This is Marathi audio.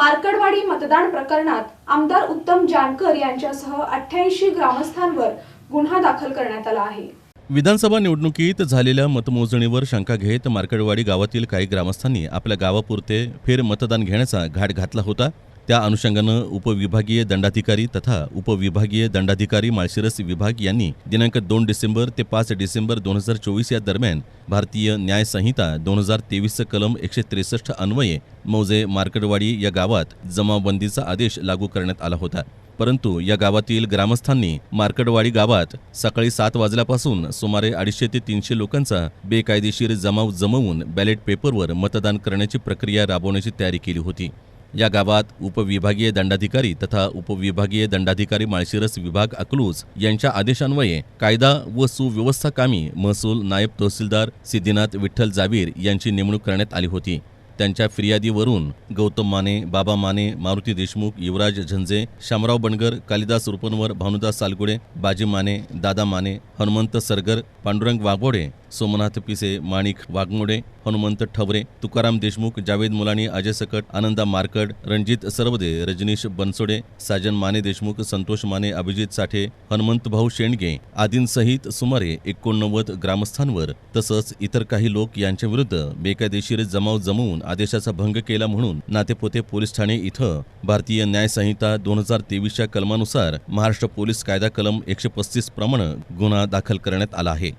मार्कडवाडी मतदान प्रकरणात आमदार उत्तम जानकर यांच्यासह अठ्ठ्याऐंशी ग्रामस्थांवर गुन्हा दाखल करण्यात आला आहे. विधानसभा निवडणुकीत झालेल्या मतमोजणीवर शंका घेत मार्कडवाडी गावातील काही ग्रामस्थांनी आपल्या गावापुरते फेर मतदान घेण्याचा घाट घातला होता. त्या अनुषंगानं उपविभागीय दंडाधिकारी तथा उपविभागीय दंडाधिकारी माळशिरस विभाग यांनी दिनांक दोन डिसेंबर ते पाच डिसेंबर दोन हजार चोवीस या दरम्यान भारतीय न्याय संहिता दोन हजार तेवीसचं कलम एकशे त्रेसष्ट अन्वये मौजे मार्कडवाडी या गावात जमावबंदीचा आदेश लागू करण्यात आला होता. परंतु या गावातील ग्रामस्थांनी मार्कडवाडी गावात सकाळी सात वाजल्यापासून सुमारे अडीचशे ते तीनशे लोकांचा बेकायदेशीर जमाव जमवून बॅलेट पेपरवर मतदान करण्याची प्रक्रिया राबवण्याची तयारी केली होती. या गावात उपविभागीय दंडाधिकारी तथा उपविभागीय दंडाधिकारी माळशिरस विभाग अकलूज यांच्या आदेशान्वये कायदा व सुव्यवस्था कामी महसूल नायब तहसीलदार सिद्धीनाथ विठ्ठल जावीर यांची नेमणूक करण्यात आली होती. त्यांच्या फिर्यादीवरून गौतम माने बाबा माने मारुती देशमुख युवराज झंजे शामराव बनगर कालिदास रुपनवर भानुदास सालगुडे बाजी माने दादा माने हनुमंत सरगर पांडुरंग वाघोडे सोमनाथ पिसे माणिक वाघमोडे हनुमंत ठवरे तुकाराम देशमुख जावेद मुलानी अजय सकट आनंदा मारकड रणजित सरवदे रजनीश बनसोडे साजन माने देशमुख संतोष माने अभिजित साठे हनुमंत भाऊ शेंडगे आदींसहित सुमारे एकोणनव्वद ग्रामस्थांवर तसंच इतर काही लोक यांच्या विरुद्ध बेकायदेशीर जमाव जमवून आदेशाचा भंग केला म्हणून नातेपोते पोलीस ठाणे इथं भारतीय न्याय संहिता दोन हजार तेवीसच्या कलमानुसार महाराष्ट्र पोलीस कायदा कलम एकशे पस्तीस प्रमाणे गुन्हा दाखल करण्यात आला आहे.